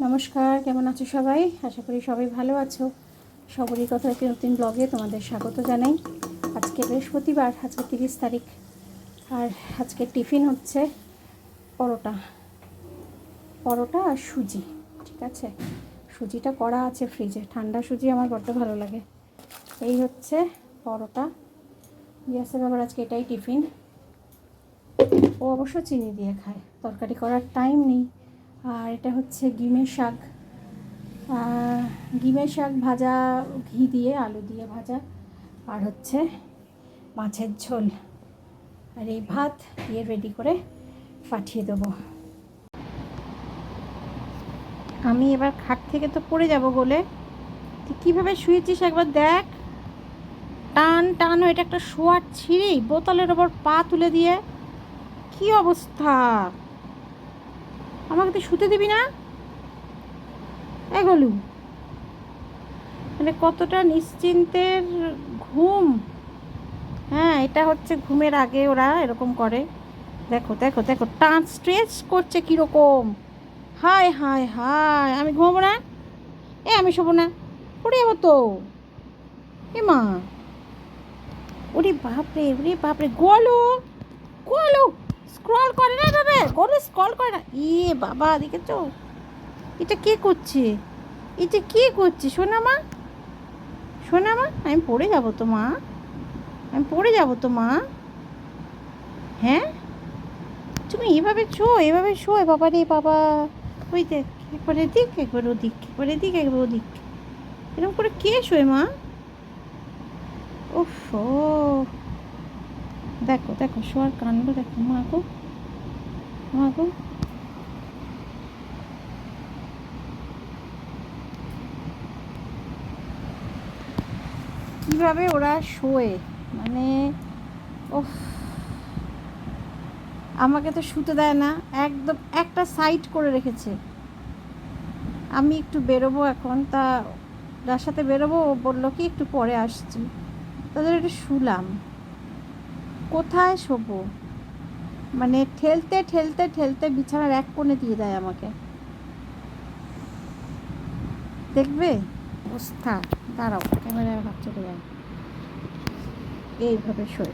নমস্কার, কেমন আছো সবাই? আশা করি সবাই ভালো আছো। সবরই কথা একটি নতুন ব্লগে তোমাদের স্বাগত জানাই। আজকে বৃহস্পতিবার, আজকে তিরিশ তারিখ। আর আজকে টিফিন হচ্ছে পরোটা। পরোটা আর সুজি, ঠিক আছে? সুজিটা করা আছে ফ্রিজে ঠান্ডা সুজি আমার বড্ড ভালো লাগে। এই হচ্ছে পরোটা। ইয়াসের আবার আজকে এটাই টিফিন। ও অবশ্য চিনি দিয়ে খায়। তরকারি করার টাইম নেই। আর এটা হচ্ছে গিমের শাক। গিমের শাক ভাজা, ঘি দিয়ে, আলু দিয়ে ভাজা। আর হচ্ছে মাছের ঝোল। আর এই ভাত দিয়ে রেডি করে পাঠিয়ে দেবো। আমি এবার খাট থেকে তো পড়ে যাব বলে তুই কীভাবে শুয়েছিস একবার দেখ। টান টান এটা একটা শোয়ার ছিঁড়ি বোতলের ওপর পা তুলে দিয়ে। কি অবস্থা? আমাকে তো শুতে দিবি না? এগোলু মানে কতটা নিশ্চিন্তের ঘুম। হ্যাঁ এটা হচ্ছে ঘুমের আগে ওরা এরকম করে। দেখো দেখো দেখো, টান স্ট্রেচ করছে কীরকম। হায় হায় হায়, আমি ঘুমাবো না? এ, আমি শোবো না। পড়ে যাব তো। এ মা। ওরে বাপরে ওরে বাপরে। গোলু গোলু। স্ক্রল করে না এভাবে গোলু স্ক্রল করে না। ইয়ে বাবা দেখেছ এটা কে করছে? এটা কে করছে? শোনা মা? শোনা মা? আমি পড়ে যাব তো মা। আমি পড়ে যাব তো মা। হ্যাঁ? তুমি এভাবে শো এভাবে শো। এ বাবা রে বাবা। ওই দেখ একবার এদিক একবার ওদিক একবার এদিক একবার ওদিক। এরকম করে কে শোয় মা? ও দেখো দেখো, শোয়ার কাণ্ড দেখো, মা গো মা গো। কীভাবে ওরা শোয়ে? মানে ওফ আমাকে তো শুতে দেয় না, একদম একটা সাইড করে রেখেছে। আমি একটু বেরোবো এখন, তা যার সাথে বেরোবো, ও বলল কি একটু পরে আসছি। তাদের একটু শুলাম। কোথায় শোবো? মানে ঠেলতে ঠেলতে ঠেলতে বিছানার এক কোণে দিয়ে দেয় আমাকে। দেখবে? অবস্থা দাঁড়াও, ক্যামেরায় হাত চলে যায়। এইভাবে শোয়।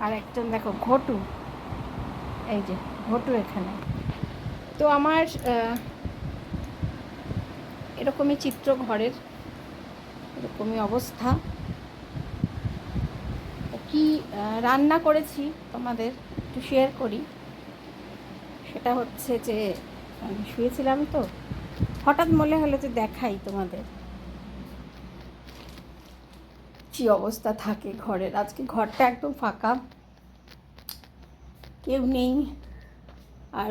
আর একজন দেখো, ঘটু। এই যে, ঘটু এখানে। তো আমার এরকমই চিত্র ঘরের, এরকমই অবস্থা। কি রান্না করেছি তোমাদের একটু শেয়ার করি। সেটা হচ্ছে যে, আমি শুয়েছিলাম তো, হঠাৎ মনে হলো যে দেখাই তোমাদের। কি অবস্থা থাকে ঘরের, আজকে ঘরটা একদম ফাঁকা। কেউ নেই। আর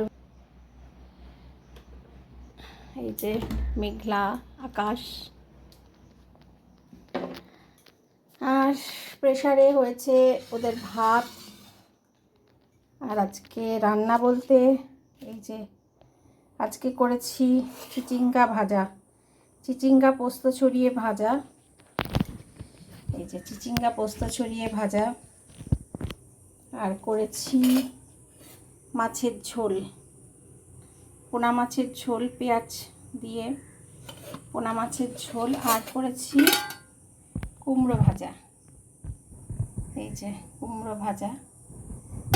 এই যে মেঘলা আকাশ। আর প্রেশারে হয়েছে ওদের ভাত। আর আজকে রান্না বলতে এই যে আজকে করেছি চিচিঙ্গা ভাজা। চিচিঙ্গা পোস্ত ছড়িয়ে ভাজা। এই যে চিচিঙ্গা পোস্ত ছড়িয়ে ভাজা। আর করেছি মাছের ঝোল। পোনা মাছের ঝোল, পেঁয়াজ দিয়ে পোনা মাছের ঝোল আর করেছি কুমড়ো ভাজা। এই যে কুমড়ো ভাজা।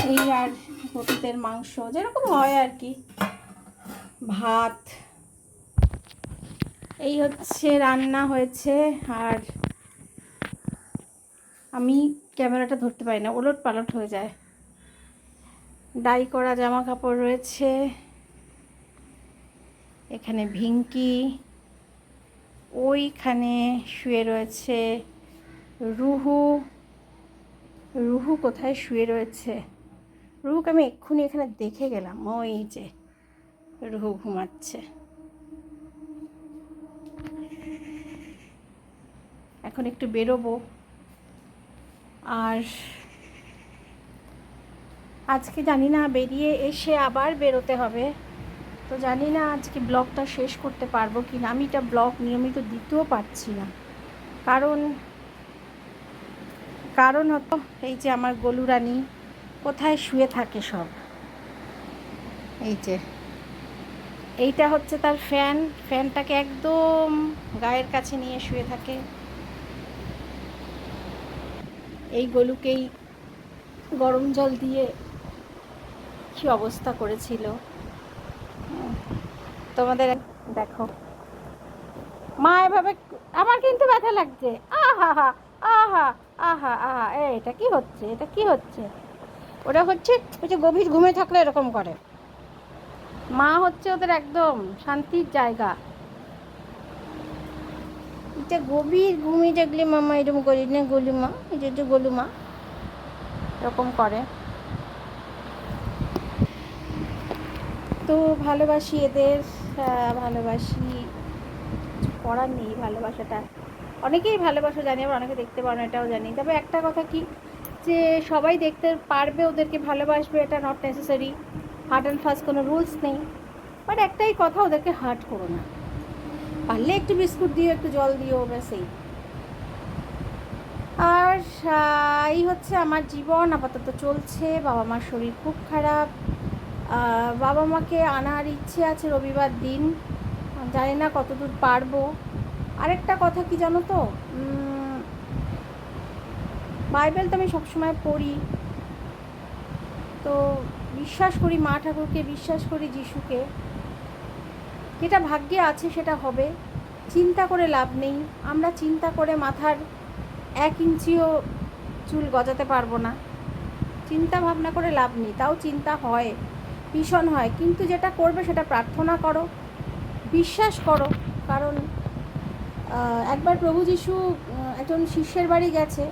এই আর গরুদের মাংস, যেরকম হয় আর কি। ভাত। এই হচ্ছে রান্না হয়েছে আর আমি ক্যামেরাটা ধরতে পারি না ওলট পালট হয়ে যায়। ডাই করা জামা কাপড় রয়েছে। এখানে ভিঙ্কি, ওইখানে শুয়ে রয়েছে রুহু। রুহু কোথায় শুয়ে রয়েছে? রুহুকে আমি এক্ষুনি এখানে দেখে গেলাম। ওই যে রুহু ঘুমাচ্ছে। এখন একটু বেরোবো। আর আজকে জানি না, বেরিয়ে এসে আবার বেরোতে হবে। তো জানি না আজকে ব্লগটা শেষ করতে পারব কি না আমি এটা ব্লগ নিয়মিত দিতেও পারছি না। কারণ কারণ হতো এই যে আমার গলুরানি কোথায় শুয়ে থাকে সব। এই যে, এইটা হচ্ছে তার ফ্যান। ফ্যানটাকে একদম গায়ের কাছে নিয়ে শুয়ে থাকে। এই গলুকেই গরম জল দিয়ে কি অবস্থা করেছিল। তোমাদের দেখো। মা এভাবে আমার কিন্তু ব্যথা লাগছে। আহা হা আহা আহা আহা। এটা কি হচ্ছে? এটা কি হচ্ছে? ওটা হচ্ছে, ওই যে গভীর ঘুমে থাকলে এরকম করে। মা হচ্ছে ওদের একদম শান্তির জায়গা। এটা গভীর ঘুমে থাকলে মামা এরকম করি না? গলু মা? এটা গলু মা। এরকম করে। তো ভালোবাসি এদের। ভালোবাসি কিছু করার নেই ভালোবাসাটা। অনেকেই ভালোবাসা জানি, আবার অনেকে দেখতে পারে না, এটাও জানি। তবে একটা কথা কি, যে সবাই দেখতে পারবে ওদেরকে ভালোবাসবে, এটা not necessary hard and fast কোনো রুলস নেই। বাট একটাই কথা, ওদেরকে হার্ট করো না। পারলে একটু বিস্কুট দিও, একটু জল দিও, ব্যাস এই। আর এই হচ্ছে আমার জীবন, আপাতত চলছে বাবা মার শরীর খুব খারাপ। বাবা মাকে আনার ইচ্ছে আছে রবিবার দিন। জানি না কতদূর পারব। আরেকটা কথা কি জানো তো? বাইবেল তো আমি সবসময় পড়ি। তো বিশ্বাস করি মা ঠাকুরকে, বিশ্বাস করি যিশুকে। যেটা ভাগ্যে আছে সেটা হবে। চিন্তা করে লাভ নেই। আমরা চিন্তা করে মাথার এক ইঞ্চিও চুল গজাতে পারব না। চিন্তা ভাবনা করে লাভ নেই। তাও চিন্তা হয়। ভীষণ হয়, কিন্তু যেটা করবে সেটা প্রার্থনা করো, বিশ্বাস করো, কারণ একবার প্রভু যিশু একজন শিষ্যের বাড়ি গেছে,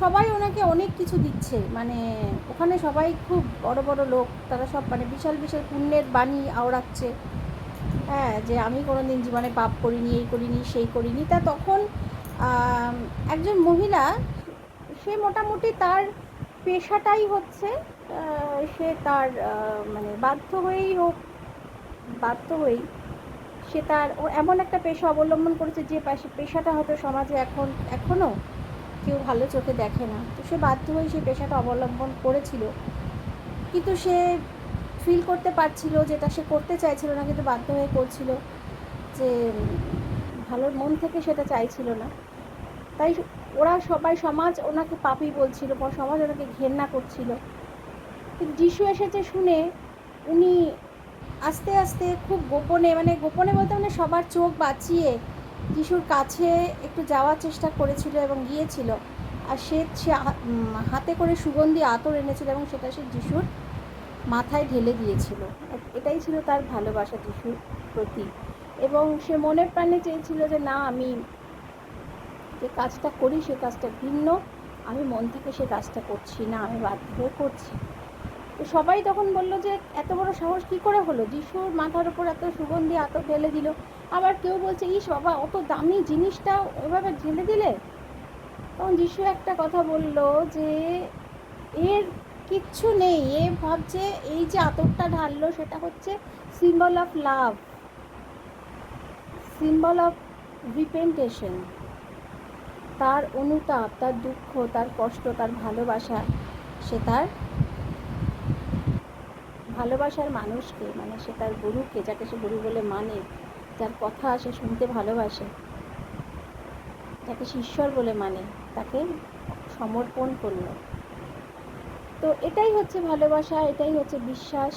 সবাই ওনাকে অনেক কিছু দিচ্ছে মানে ওখানে সবাই খুব বড় বড় লোক, তারা সব মানে বিশাল বিশাল পুণ্যের বাণী আওড়াচ্ছে হ্যাঁ যে আমি কোনো দিন জীবনে পাপ করিনি, এই করিনি, সেই করিনি, তা তখন একজন মহিলা, সে মোটামুটি তার পেশাটাই হচ্ছে সে তার মানে বাধ্য হয়েই হোক, বাধ্য হয়েই সে তার ও এমন একটা পেশা অবলম্বন করেছে যে পেশা- পেশাটা হয়তো সমাজে এখন এখনও কেউ ভালো চোখে দেখে না। তো সে বাধ্য হয়ে সেই পেশাটা অবলম্বন করেছিল। কিন্তু সে ফিল করতে পারছিল যেটা সে করতে চাইছিল না, কিন্তু বাধ্য হয়ে করছিল যে ভালো মন থেকে সেটা চাইছিল না। তাই ওরা সবাই, সমাজ ওনাকে পাপি বলছিল সমাজ ওনাকে ঘেন্না করছিল। কিন্তু যিশু এসেছে শুনে উনি আস্তে আস্তে খুব গোপনে মানে গোপনে বলতে মানে সবার চোখ বাঁচিয়ে যিশুর কাছে একটু যাওয়ার চেষ্টা করেছিল এবং গিয়েছিল। আর সে সে হাতে করে সুগন্ধি আতর এনেছিল এবং সেটা সে যিশুর মাথায় ঢেলে দিয়েছিল। এটাই ছিল তার ভালোবাসা যিশুর প্রতি। এবং সে মনে প্রাণে চেয়েছিল যে, না, আমি যে কাজটা করি, সে কাজটা ভিন্ন। আমি মন থেকে সে কাজটা করছি না, আমি বাধ্য হয়ে করছি। তো সবাই তখন বলল যে, এত বড় সাহস কী করে হলো? যিশুর মাথার উপর এত সুগন্ধি এত ঢেলে দিল। আবার কেউ বলছে, ইস বাবা, অত দামি জিনিসটা ওইভাবে ঢেলে দিলে? তখন যিশু একটা কথা বলল যে, এর কিচ্ছু নেই। এ ভাবছে, এই যে আতরটা ঢাললো, সেটা হচ্ছে symbol of love symbol of repentance তার অনুতাপ, তার দুঃখ, তার কষ্ট, তার ভালোবাসা, সে তার ভালোবাসার মানুষকে মানে সে তার গুরুকে, যাকে সে গুরু বলে মানে যার কথা সে শুনতে ভালোবাসে, যাকে সে ঈশ্বর বলে মানে তাকে সমর্পণ করল। তো এটাই হচ্ছে ভালোবাসা, এটাই হচ্ছে বিশ্বাস।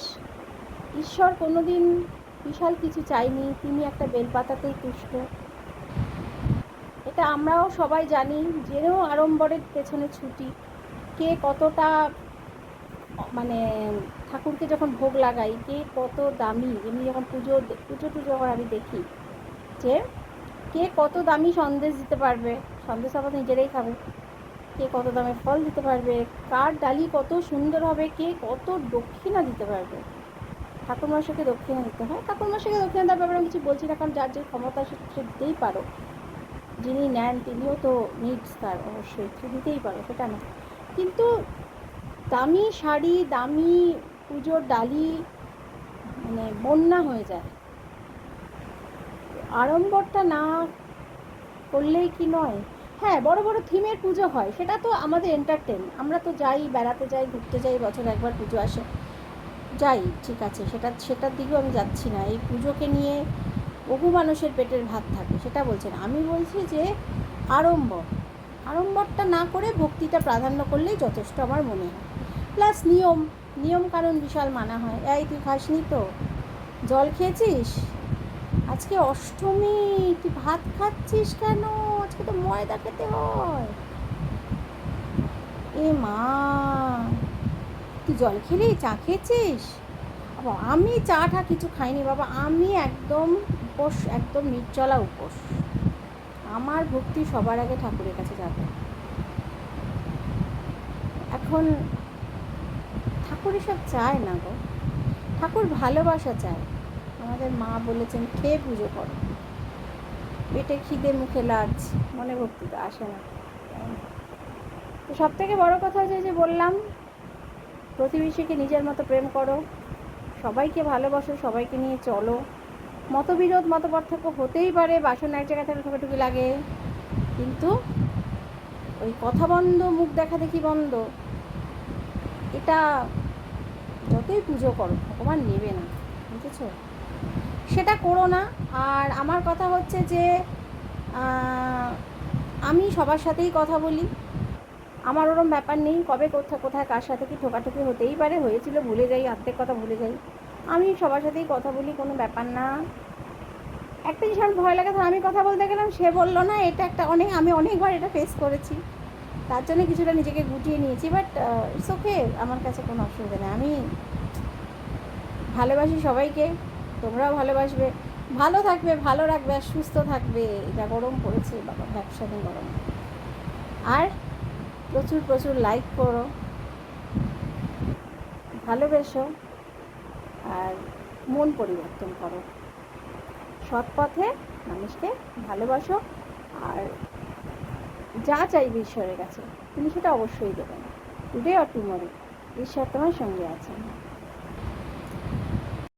ঈশ্বর কোনোদিন বিশাল কিছু চাইনি তিনি একটা বেলপাতাতেই তুষ্ট। এটা আমরাও সবাই জানি জেনেও আড়ম্বরের পেছনে ছুটি, কে কতটা মানে ঠাকুরকে যখন ভোগ লাগাই কে কত দামি, এমনি যখন পুজো পুজো টুজো যখন আমি দেখি যে কে কত দামি সন্দেশ দিতে পারবে। সন্দেশ আবার নিজেরাই খাবে। কে কত দামে ফল দিতে পারবে, কার ডালি কত সুন্দর হবে, কে কত দক্ষিণা দিতে পারবে। ঠাকুরমশাইকে দক্ষিণা দিতে হয়। ঠাকুরমশাইকে দক্ষিণা দেওয়ার ব্যাপারে আমি কিছু বলছি না, কারণ যার যে ক্ষমতা সে দিতেই পারো। যিনি নেন, তিনিও তো নিডস তার, অবশ্যই। দিতেই পারো, সেটা না। কিন্তু দামি শাড়ি, দামি পুজোর ডালি মানে বন্যা হয়ে যায়। আড়ম্বরটা না করলেই কি নয়? হ্যাঁ বড় বড় থিমের পুজো হয়, সেটা তো আমাদের এন্টারটেন আমরা তো যাই, বেড়াতে যাই, ঘুরতে যাই, বছর একবার পুজো আসে। যাই, ঠিক আছে, সেটা, সেটার দিকেও আমি যাচ্ছি না। এই পুজোকে নিয়ে বহু মানুষের পেটের ভাত থাকে, সেটা বলছেন। আমি বলছি যে আড়ম্বর, আড়ম্বরটা না করে ভক্তিটা প্রাধান্য করলেই যথেষ্ট আমার মনে হয়। প্লাস নিয়ম নিয়ম কারণ বিশাল মানা হয়। এই, তুই খাসনি তো? জল খেয়েছিস? আজকে অষ্টমী, তুই ভাত খাচ্ছিস কেন? আজকে তো ময়দা খেতে হয়। এ মা, তুই জল খেলি? চা খেয়েছিস? বাবা, আমি চাটা কিছু খাইনি বাবা। আমি একদম উপোস, একদম নির্জলা উপোস। আমার ভক্তি সবার আগে ঠাকুরের কাছে যাবে। এখন ঠাকুর এসব চায় না গো। ঠাকুর ভালোবাসা চায়। আমাদের মা বলেছেন, খেয়ে পুজো করো। পেটে খিদে, মুখে লাজ, মনে ভক্তি তো আসে না। তো সব থেকে বড়ো কথা হচ্ছে যে বললাম, প্রতিবেশীকে নিজের মতো প্রেম করো, সবাইকে ভালোবাসো, সবাইকে নিয়ে চলো। মতবিরোধ মত পার্থক্য হতেই পারে, বাসন এক জায়গায় থাকলে ঠোকাঠুকি লাগে। কিন্তু ওই কথা বন্ধ, মুখ দেখা দেখি বন্ধ, এটা যতই পুজো করো, ভগবান নেবে না, বুঝেছ? সেটা করো না। আর আমার কথা হচ্ছে যে আমি সবার সাথেই কথা বলি। আমার ওরম ব্যাপার নেই, কবে কোথায় কোথায় কার সাথে কি ঠোকাঠুকি হতেই পারে, হয়েছিল ভুলে যাই অর্ধেক কথা ভুলে যাই। আমি সবার সাথেই কথা বলি, কোনো ব্যাপার না। একটা জিনিস আমার ভয় লাগে আমি কথা বলতে গেলাম, সে বলল, না, এটা একটা অনেক, আমি অনেকবার এটা ফেস করেছি। তার জন্য কিছুটা নিজেকে গুটিয়ে নিয়েছি বাট ইটস ওকে আমার কাছে কোনো অসুবিধা নেই। আমি ভালোবাসি সবাইকে, তোমরাও ভালোবাসবে। ভালো থাকবে, ভালো রাখবে, আর সুস্থ থাকবে। এটা গরম পড়েছে, বাবা, ব্যবসা নিয়ে গরম। আর প্রচুর প্রচুর লাইক করো। ভালোবেসো। আর মন পরিবর্তন করো। সৎ পথে মানুষকে ভালোবাসো, আর যা চাইবে ঈশ্বরের কাছে, তিনি সেটা অবশ্যই দেবেন। টুডে অর টুমরো ঈশ্বর তোমার সঙ্গে আছেন।